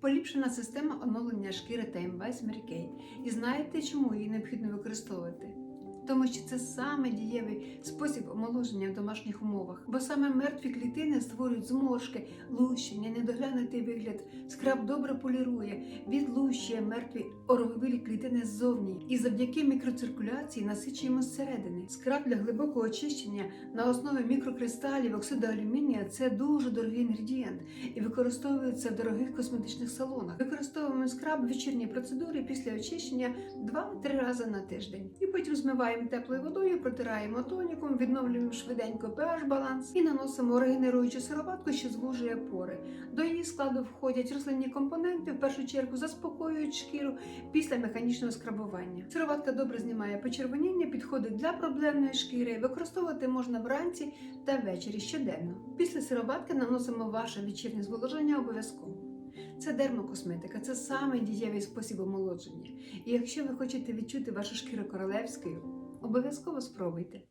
Поліпшена система оновлення шкіри та МВС Mary І знаєте, чому її необхідно використовувати? Тому що це саме дієвий спосіб омоложення в домашніх умовах, бо саме мертві клітини створюють зморшки, лущення, недоглянутий вигляд. Скраб добре полірує, відлущує мертві ороговілі клітини ззовні і завдяки мікроциркуляції насичуємо зсередини. Скраб для глибокого очищення на основі мікрокристалів оксиду алюмінія це дуже дорогий інгредієнт і використовується в дорогих косметичних салонах. Використовуємо скраб в вечірній процедурі після очищення 2-3 рази на тиждень. І потім змиваємо теплою водою, протираємо тоніком, відновлюємо швиденько pH баланс і наносимо регенеруючу сироватку, що звужує пори. До її складу входять рослинні компоненти, в першу чергу заспокоюють шкіру після механічного скрабування. Сироватка добре знімає почервоніння, підходить для проблемної шкіри. Використовувати можна вранці та ввечері щоденно. Після сироватки наносимо ваше вечірнє зволоження обов'язково. Це дермокосметика, це саме дієвий спосіб омолодження. І якщо ви хочете відчути вашу шкіру королевською, обов'язково спробуйте.